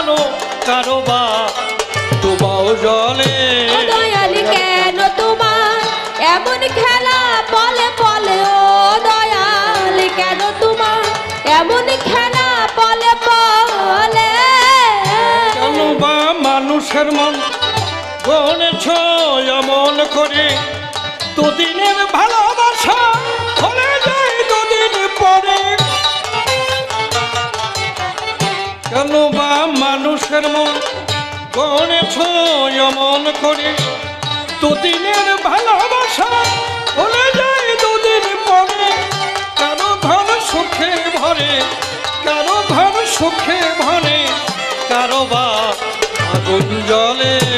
জানো কারও বা ডুবাও জলে দয়াল কেন তোমার? এমন খেলা বলে বলে ও দয়াল কেন তোমার? এমন খেলা বলে বলে। কেন বা মানুষের মন? গণেছ এমন করে। গণেছ এমন করে। দুদিনের ভালোবাসা হলে যায় দুদিন পরে। কারও ধন সুখে ভরে, কারও ধন সুখে ভরে। কারও বা আগুন জলে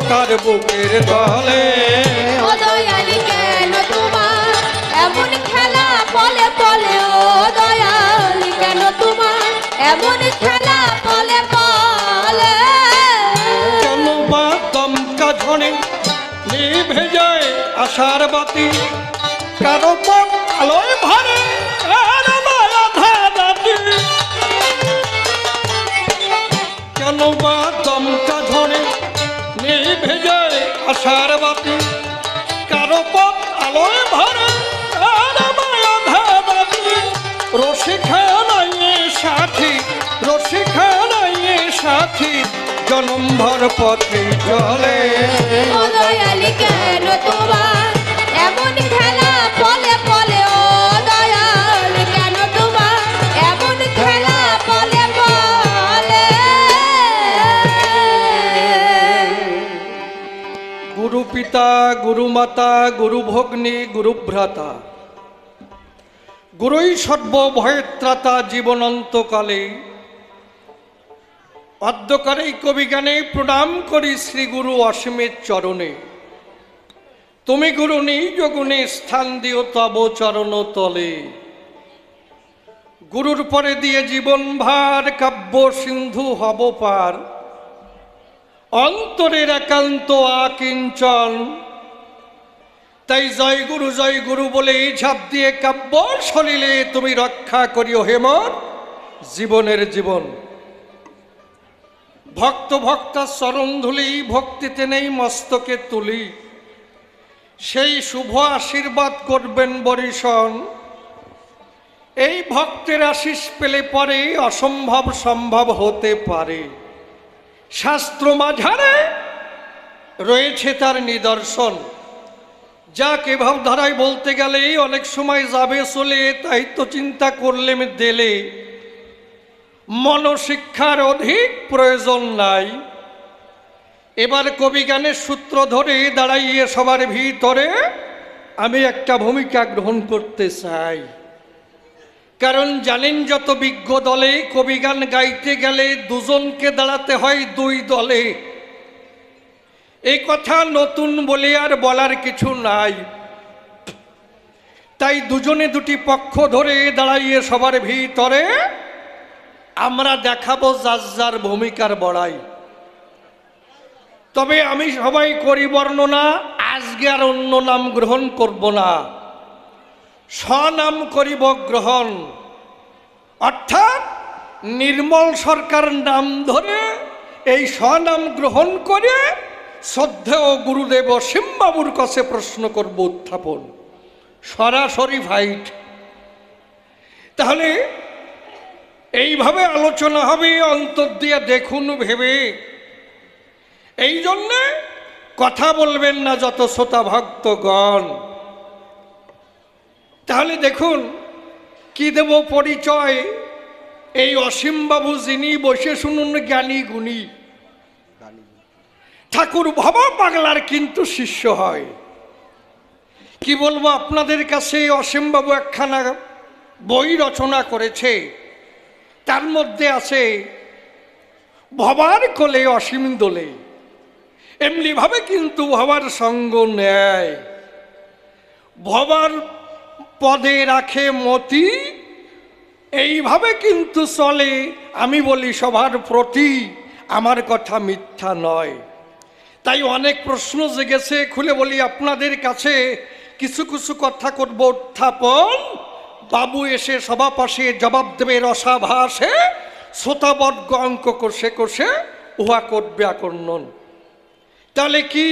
তার বুকের দলে ও দয়াল কেন তোমার? এমন খেলা বলে বলে ও দয়াল কেন তোমার? এমন খেলা বলে বলে। কেন বা দমকা ঝড়ে নিভে যায় আশার বাতি? কারও পথ আলোয় ভরে কেন বা দমকা আশার বাতি, কারও পথ আলোয় ভরে রাতি সাথী রসিখা সাথী পথে চলে। কেন তোমার এমন পিতা গুরু মাতা গুরু ভগ্নী গুরু ভ্রাতা গুরুই সর্ব ভয়ত্রাতা জীবনন্তকালে। অদ্যকারে কবিগানে প্রণাম করি শ্রী গুরু অসীমের চরণে। তুমি গুরু নিজ গুণে স্থান দিও তব চরণ তলে। গুরুর পরে দিয়ে জীবন ভার কাব্য সিন্ধু হব পার। অন্তরের একান্ত আকিঞ্চন। তাই জয় গুরু জয় গুরু বলে এই ঝাঁপ দিয়ে কাব্য সলিলে তুমি রক্ষা করিও হেমর জীবনের জীবন। ভক্ত, ভক্তা চরণ ধুলি, ভক্তিতে নেই মস্তকে তুলি। সেই শুভ আশীর্বাদ করবেন বরিশন। এই ভক্তের আশিস পেলে পরে অসম্ভব সম্ভব হতে পারে। শাস্ত্র মাঝারে রয়েছে তার নিদর্শন। যাকে ভাবধারায় বলতে গেলে অনেক সময় যাবে চলে, তাই তো চিন্তা করলে দেলে। মনশিক্ষার অধিক প্রয়োজন নাই। এবার কবি গানের সূত্র ধরে দাঁড়াইয়ে সবার ভিতরে আমি একটা ভূমিকা গ্রহণ করতে চাই। কারণ জানেন যত বিজ্ঞ দলে কবিগান গাইতে গেলে দুজনকে দাঁড়াতে হয় দুই দলে। এই কথা নতুন বলে আর বলার কিছু নাই। তাই দুজনে দুটি পক্ষ ধরে দাঁড়াইয়ে সবার ভিতরে আমরা দেখাবো যার যার ভূমিকার বড়াই। তবে আমি সবাই করি বর্ণনা আজকে আর অন্য নাম গ্রহণ করব না। স্বনাম করিব গ্রহণ। অর্থাৎ নির্মল সরকার নাম ধরে এই স্বনাম গ্রহণ করে শ্রদ্ধেয় গুরুদেব সিম্বাবুর কাছে প্রশ্ন করব উত্থাপন। সরাসরি ফাইট তাহলে এইভাবে আলোচনা হবে, অন্তর দিয়ে দেখুন, ভেবে। এই জন্যে কথা বলবেন না যত শ্রোতা ভক্তগণ। তাহলে দেখুন, কি দেব পরিচয়? এই অসীমবাবু যিনি বসে শুনুন জ্ঞানী গুণী। ঠাকুর ভবা পাগলার কিন্তু শিষ্য হয়। কি বলব আপনাদের কাছে? অসীমবাবু একখানা বই রচনা করেছে। তার মধ্যে আছে, ভবার কোলে অসীম দোলে। এমনিভাবে কিন্তু ভবার সঙ্গ নেয়। ভবার পদে রাখে মতি, এইভাবে কিন্তু চলে। আমি বলি, সবার প্রতি আমার কথা মিথ্যা নয়। তাই অনেক প্রশ্ন জেগেছে, খুলে বলি আপনাদের কাছে। কিছু কিছু কথা করব উত্থাপন। বাবু এসে সভা পাশে জবাব দেবে রসাভাসে শ্রোতাবর্গ অঙ্ক কষে কষে, উহা করবে আকর্ণন। তাহলে কি?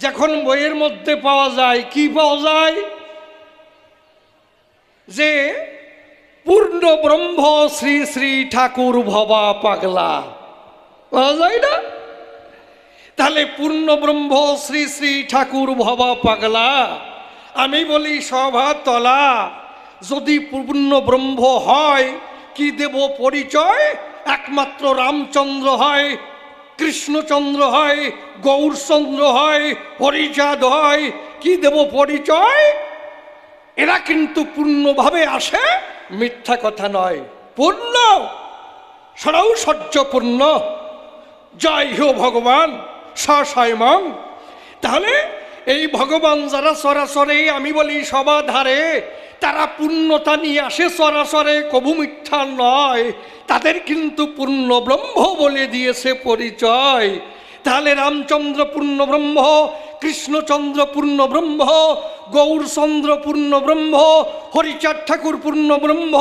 যখন বইয়ের মধ্যে পাওয়া যায়, কি পাওয়া যায়? যে পূর্ণ ব্রহ্ম শ্রী শ্রী ঠাকুর ভবা পাগলা। যায় না? তাহলে পূর্ণ ব্রহ্ম শ্রী শ্রী ঠাকুর ভবা পাগলা। আমি বলি, সভা তলা, যদি পূর্ণ ব্রহ্ম হয়, কি দেব পরিচয়? একমাত্র রামচন্দ্র হয়, কৃষ্ণচন্দ্র হয়, গৌরচন্দ্র হয়, হরিচাঁদ হয়, কি দেব পরিচয়? এরা কিন্তু পূর্ণভাবে আসে মিথ্যা কথা নয়। পূর্ণ। সরাও সহ্যপূর্ণ। জয় হো ভগবান। সস্বয়ং তাহলে এই ভগবান যারা সরাসরে, আমি বলি সবাধারে, তারা পূর্ণতা নিয়ে আসে সরাসরে, কবু মিথ্যা নয়। তাদের কিন্তু পূর্ণ ব্রহ্ম বলে দিয়েছে পরিচয়। তাহলে রামচন্দ্র পূর্ণ ব্রহ্ম কৃষ্ণচন্দ্র পূর্ণ ব্রহ্ম গৌরচন্দ্র পূর্ণ ব্রহ্ম হরিচাঁদ ঠাকুর পূর্ণ ব্রহ্ম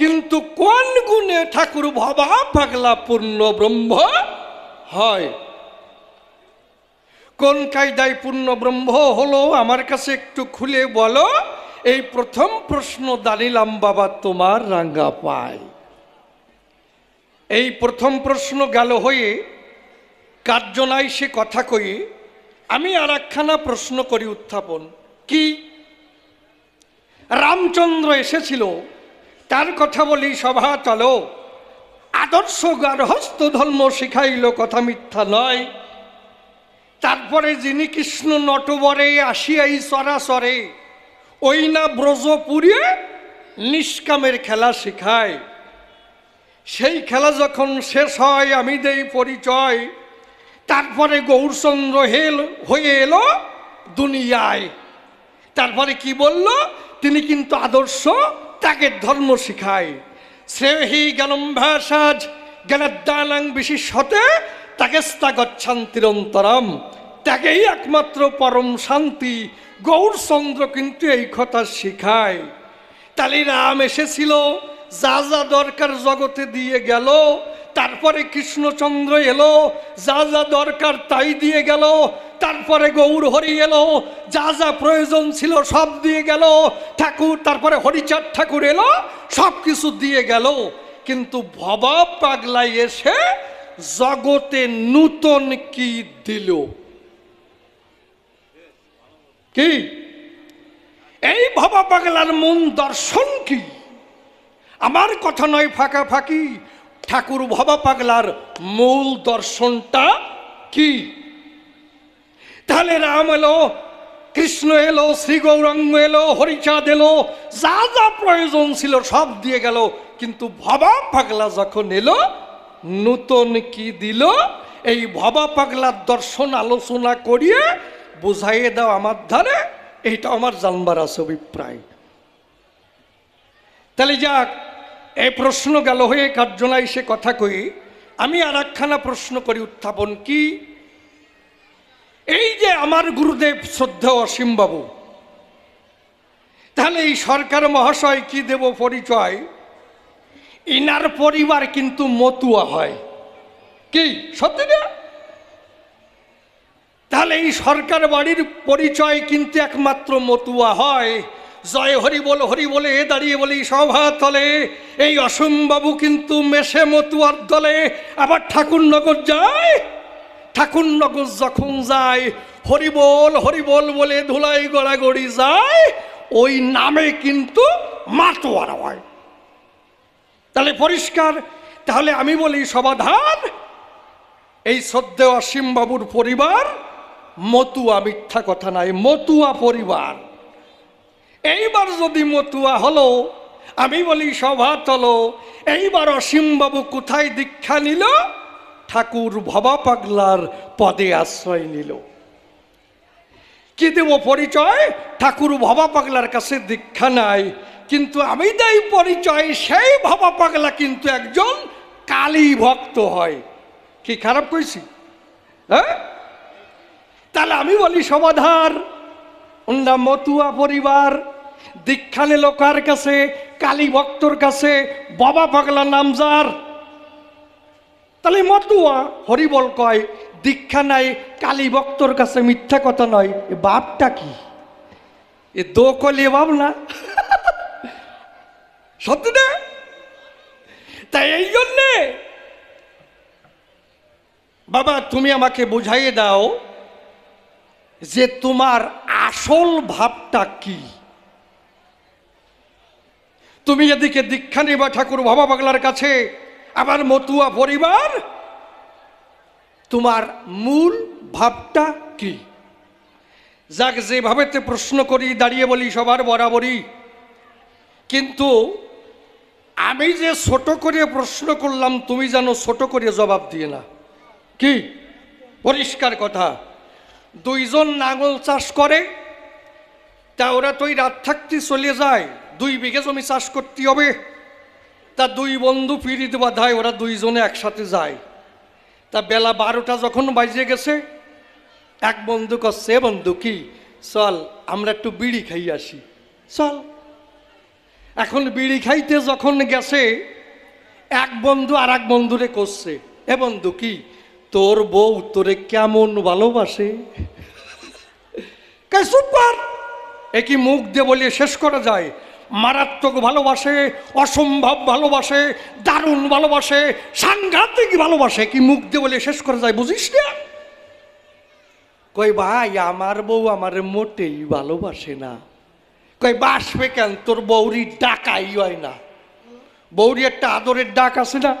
কিন্তু কোন গুণে ঠাকুর ভবা পাগলা পূর্ণ ব্রহ্ম হয়। কোন কায়দায় পূর্ণ ব্রহ্ম হলো আমার কাছে একটু খুলে বলো? এই প্রথম প্রশ্ন দাঁড়িলাম বাবা, তোমার রাঙ্গা পায়। এই প্রথম প্রশ্ন গেল হয়ে কার্যনায় সে কথা কয়ে আমি আর একখানা প্রশ্ন করি উত্থাপন। কি? রামচন্দ্র এসেছিল, তার কথা বলি সভা চলো। আদর্শ গার্হস্থ ধর্ম শিখাইল কথা মিথ্যা নয়। তারপরে যিনি কৃষ্ণ নটবরে আসিয়াই সরাসরে, ওই না ব্রজপুরে নিষ্কামের খেলা শিখায়। সেই খেলা যখন শেষ হয়, আমি দেই পরিচয়। তারপরে গৌরচন্দ্র হেল হয়ে এলো দুনিয়ায়। তারপরে কি বলল? তিনি কিন্তু আদর্শ তাকে ধর্ম শিখায়। শ্রেয়হি জ্ঞানম্ভাসাজ জ্ঞানদানাং বিশিষতে ত্যাগেস্তা গচ্ছান্তিরন্তরম তাকেই একমাত্র পরম শান্তি। গৌরচন্দ্র কিন্তু এই কথা শিখায়। তাহলে রাম এসেছিল, যা যা দরকার জগতে দিয়ে গেল। তারপরে কৃষ্ণচন্দ্র এলো, যা যা দরকার তাই দিয়ে গেল। তারপরে গৌর হরি এলো, যা যা প্রয়োজন ছিল সব দিয়ে গেল। ঠাকুর, তারপরে হরিচাঁদ ঠাকুর এলো সব কিছু দিয়ে গেল। কিন্তু ভবা পাগলাই এসে জগতে নূতন কি দিল? কি? এই ভবা পাগলার মন দর্শন কি? আমার কথা নয় ফাঁকা ফাঁকি ঠাকুর ভবা পাগলার মূল দর্শনটা কি? তাহলে রাম এলো, কৃষ্ণ এলো, শ্রী গৌরাঙ্গ এলো, হরিচাঁদ এলো, যা যা প্রয়োজন ছিল সব দিয়ে গেল। কিন্তু ভবা পাগলা যখন এলো, নূতন কি দিল? এই ভবা পাগলার দর্শন আলোচনা করিয়ে বুঝাইয়ে দাও আমার ধারে এইটা আমার জানবার আছে অভিপ্রায়। তাহলে যাক এই প্রশ্ন গেল হয়ে কার্যনায় সে কথা কই আমি আর একখানা প্রশ্ন করি উত্থাপন কি? এই যে আমার গুরুদেব শ্রদ্ধা অসীমবাবু তাহলে এই সরকার মহাশয় কি দেব পরিচয়? ইনার পরিবার কিন্তু মতুয়া হয়। কি? সত্যি না? তাহলে এই সরকার বাড়ির পরিচয় কিন্তু একমাত্র মতুয়া হয়। জয় হরি বল, হরি বলে দাঁড়িয়ে বলি সভা তলে। এই অসম্বাবু কিন্তু মেশে মতুয়ার দলে। আবার ঠাকুরনগর যায় ঠাকুরনগর যখন যায়, হরি বল হরি বল বলে ধুলাই গড়াগড়ি যায়, ওই নামে কিন্তু মাতোয়ার হয়। তাহলে পরিষ্কার, তাহলে আমি বলি সমাধান। এই শ্রদ্ধেয় অসীম বাবুর পরিবার, মতুয়া মিথ্যা কথা নাই, মতুয়া পরিবার। এইবার যদি মতুয়া হলো, আমি বলি সভা চলো, এইবার অসীমবাবু কোথায় দীক্ষা নিল? ঠাকুর ভবা পাগলার পদে আশ্রয় নিল। কি দেব পরিচয়? ঠাকুর ভবা পাগলার কাছে দীক্ষা নাই, কিন্তু আমি দেই পরিচয়, সেই ভবা পাগলা কিন্তু একজন কালী ভক্ত হয়। কি খারাপ কইছি? হ্যাঁ? তাহলে আমি বলি সমাধার ওন্দা মতুয়া পরিবার দীক্ষা নিল কার কাছে, কালী ভক্তর কাছে, বাবা পাগলা নামজার। তাহলে মতুয়া হরিবল কয়, দীক্ষা নাই, কালী ভক্তর কাছে মিথ্যা কথা নয়, এ বাপটা কি? এ দো কলিয়ে বাপ না? সত্যি না? তাই এই জন্যে। বাবা, তুমি আমাকে বুঝাইয়ে দাও যে তোমার আসল ভাবটা কি? তুমি এদিকে দীক্ষা নেবা ঠাকুর বাবা পাগলার কাছে। আবার মতুয়া পরিবার, তোমার মূল ভাবটা কি? যাক যেভাবেতে প্রশ্ন করি, দাঁড়িয়ে বলি, সবার বরাবরই। কিন্তু আমি যে ছোট করে প্রশ্ন করলাম, তুমি যেন ছোট করে জবাব দিয়ে না। কি? পরিষ্কার কথা। দুইজন নাঙল চাষ করে, তা ওরা তো রাত থাকতে চলে যায়। দুই বিঘে জমি চাষ করতে হবে। তা দুই বন্ধু পিড়িত বাধায় ওরা দুইজনে একসাথে যায়। তা বেলা বারোটা যখন বাজে গেছে, এক বন্ধু করছে "এ বন্ধু, কি? চল, আমরা একটু বিড়ি খাই আসি। চল। এখন বিড়ি খাইতে যখন গেছে, এক বন্ধু আর এক বন্ধুরে করছে এ বন্ধু, কি? তোর বউ তোরে কেমন ভালোবাসে? কে চুপ কর এ কি মুখ দিয়ে বলিয়ে শেষ করা যায়? মারাত্মক ভালোবাসে, অসম্ভব ভালোবাসে, দারুণ ভালোবাসে, সাংঘাতিক ভালোবাসে। কি মুখ দিয়ে বলে শেষ করা যায় বুঝিস না? কই ভাই, আমার বউ আমার মোটেই ভালোবাসে না। কই বাসবে কেন? তোর বৌরির ডাকাই হয় না। বৌরি একটা আদরের ডাক আছে না?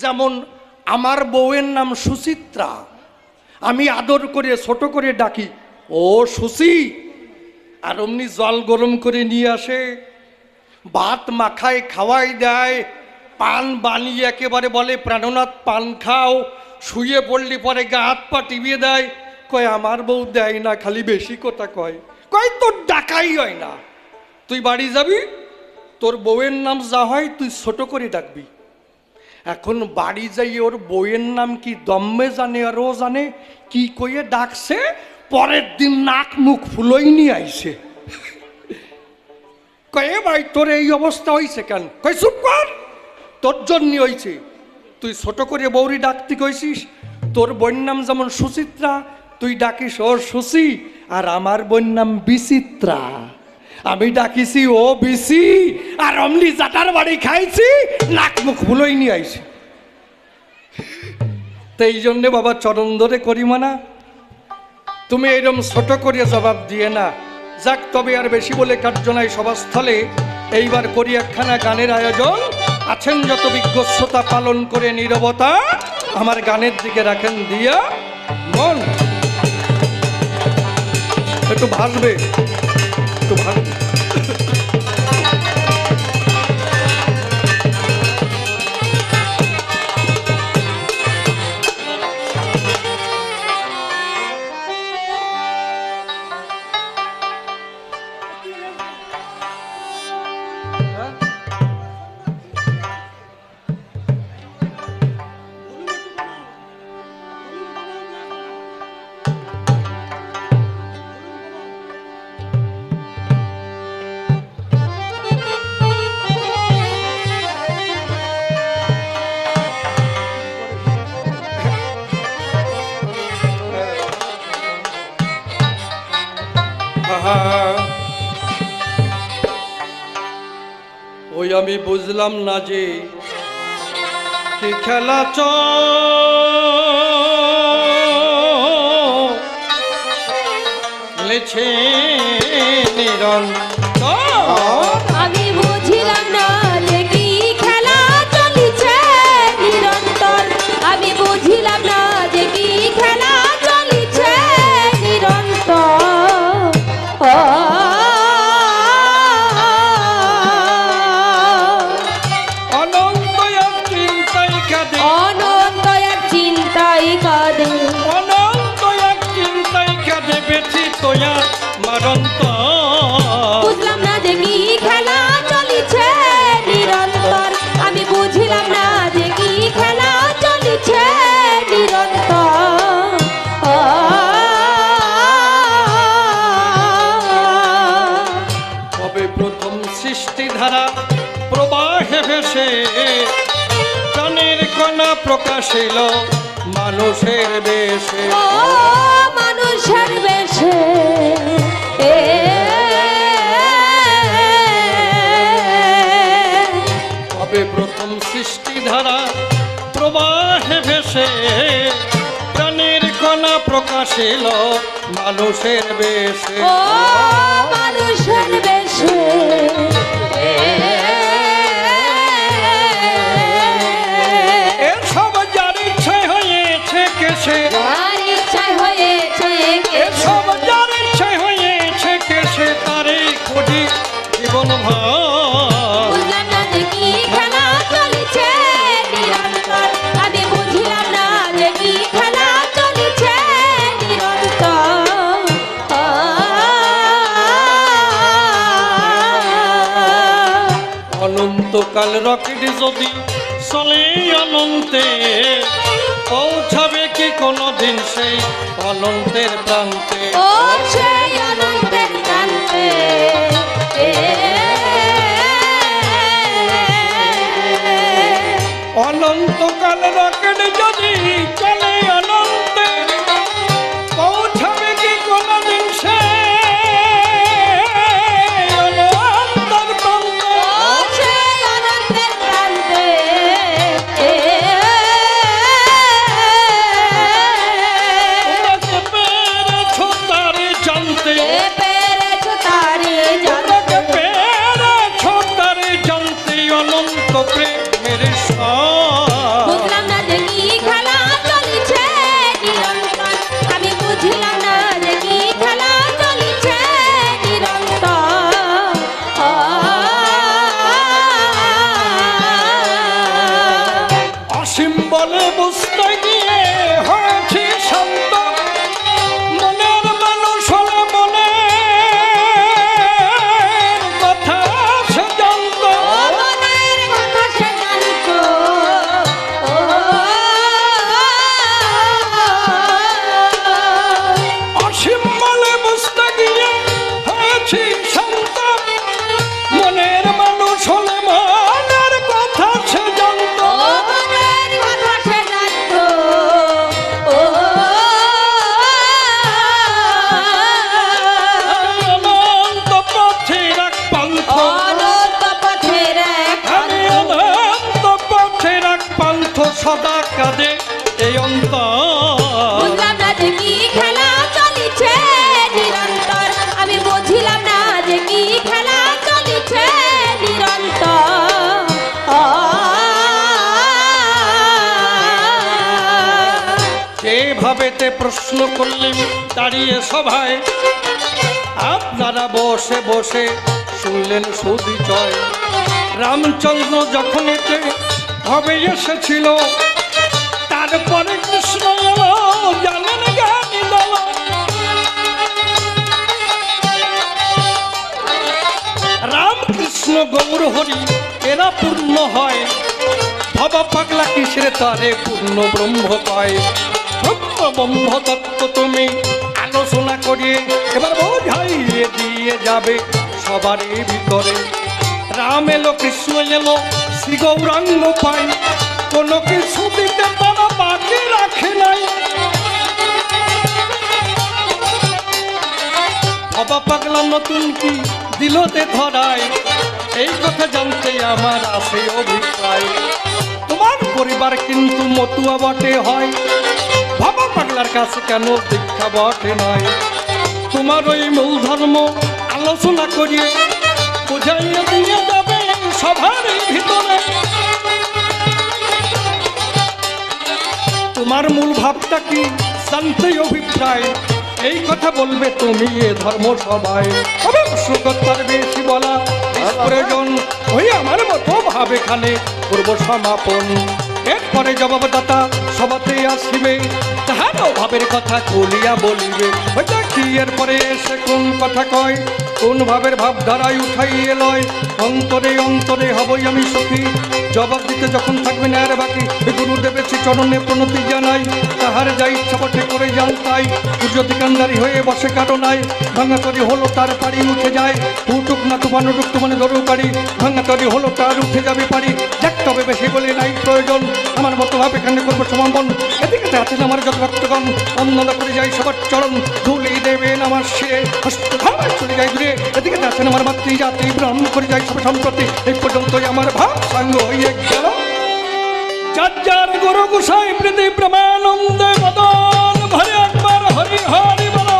যেমন, আমার বউয়ের নাম সুচিত্রা। আমি আদর করে, ছোট করে ডাকি। ও সুচি! আর অমনি জল গরম করে নিয়ে আসে, ভাত মাখায় খাওয়াই দেয়, পান বানিয়ে একেবারে বলে, প্রাণনাথ, পান খাও। শুয়ে পড়লি পরে গা হাত পা টিপিয়ে দেয়, কয়, আমার বউ দেয় না, খালি বেশি কথা কয়। কয়, তোর ডাকাই হয় না। তুই বাড়ি যাবি? তোর বউয়ের নাম যা হয়, তুই ছোট করে ডাকবি। এখন বাড়ি যাই, ওর বউয়ের নাম কি দম্মে জানে আর ও জানে? কি কইয়ে ডাকছে? পরের দিন নাক মুখ ফুলই নিয়ে আইছে। কয়ে, ভাই, তোর এই অবস্থা হয়েছে কেন? কই চুপ কর, তোর জন্য হয়েছে তুই ছোট করে বৌরি ডাকতে কইছিস, তোর বোন নাম যেমন সুচিত্রা, তুই ডাকিস ওর সুচি, আর আমার বোন নাম বিচিত্রা। আমি ডাকিছি ও বিসি আর অমনি জাটার বাড়ি খাইছি, নাক মুখ ফুলই নিয়ে আইছি। তো এই জন্যে বাবা চরণ ধরে করি মানা তুমি এরম ছোট করে জবাব দিয়ে না। যাক, তবে আর বেশি বলে কার্যনায় সভাস্থলে। এইবার করিয়াখানা গানের আয়োজন। আছেন যত বিজ্ঞ শ্রোতা পালন করে নিরবতা, আমার গানের দিকে রাখেন দিয়া মন। একটু ভাসবে একটু ভাসবে। ওই আমি বুঝলাম না যে কি খেলা চ। নিরন্তর। আমার অন্তর বুঝলাম না যে কি খেলা চলিছে নিরন্তর। আমি বুঝলাম না যে কি খেলা চলিছে নিরন্তর। কবে প্রথম সৃষ্টি ধারা প্রবাহে ভেসে প্রাণের কণা প্রকাশিল মানুষের বেশে? মানুষের বেশে। ভেসে প্রাণের কণা প্রকাশিল মানুষের বেশে। মানুষের বেশে। এসব যার ইচ্ছে হয়েছে কেসে। এসব যার ইচ্ছে হয়েছে কেসে তারে খুঁজি জীবন ভর। অনন্তকাল রকেট যদি চলে অনন্তে পৌঁছাবে কি কোনোদিন সেই অনন্তের প্রান্তে? Oh. যেভাবেতে প্রশ্ন করলেন দাঁড়িয়ে সভায়। আপনারা বসে বসে শুনলেন সুদিচয় রামচন্দ্র যখন এতে হবে এসেছিল, তারপরে কৃষ্ণ রামকৃষ্ণ গৌর হরি, এরা পূর্ণ হয়। ভবা পাগলা কিসের তারে পূর্ণ ব্রহ্ম পায়। ব্রহ্ম তুমি আলোচনা করিয়ে এবার বোঝাইয়ে দিয়ে যাবে সবারই ভিতরে। রাম এলো, কৃষ্ণ এলো, শ্রী গৌরাঙ্গ কোনো কিছু দিতে রাখে নাই। বাবা পাগলা নতুন কি দিলতে ধরায়? এই কথা জানতে আমার আছে অভিপ্রায়। তোমার পরিবার কিন্তু মতুয়া বটে হয়। পাগলার কাছে কেন দীক্ষা বটে নয় তোমার ওই মূল ধর্ম আলোচনা করিয়ে বুঝাইয়ে দিয়ে যাবে সবার ভিতরে। তোমার মূল ভাবটা কি? জানতে অভিপ্রায়। এই কথা বলবে তুমি এ ধর্ম সবাই তবে প্রশ্নকর্তার বেশি বলা প্রয়োজন। ওই আমার মতো ভাব এখানে পূর্ব সমাপন এরপরে জবাবদাতা সবাতে আসিবে। তাহা কেন ভাবের কথা খুলিয়া বলিবে। ওইটা কি পরে এসে কোন কথা কয়, কোন ভাবের ভাবধারায় উঠাইয়ে লয়। অন্তরে অন্তরে হবই আমি সুখী। জবাব দিতে যখন থাকবে না আর বাকি গুরুদেবের শ্রী চরণে প্রণতি জানাই। তাহার যা ইচ্ছা পথে করে যান তাই পুজো দিকান্দারি হয়ে বসে কারও নাই ভাঙা তরি হলো তার পাড়ি উঠে যায়। উঠুক না তুফান উঠুক তুমানে ধরু পারি ভাঙা তরি হলো তার উঠে যাবে পারি যাক তবে বেশি বলে নাই প্রয়োজন, আমার মতো ভাবে এখানে করব সমাপন এদিকে আছেন আমার যত ভক্তগণ অন্নদা করে যাই সবার চরণ। ধুলি দেবেন আমার হস্তধারায় চলে যাই দূরে। এদিকে আছেন আমার মাতৃ জাতি, ব্রহ্ম করে যাই সব সম্প্রতি এই পর্যন্তই আমার ভাব, সাঙ্গ হয়ে ভরে একবার হরি হরি বলো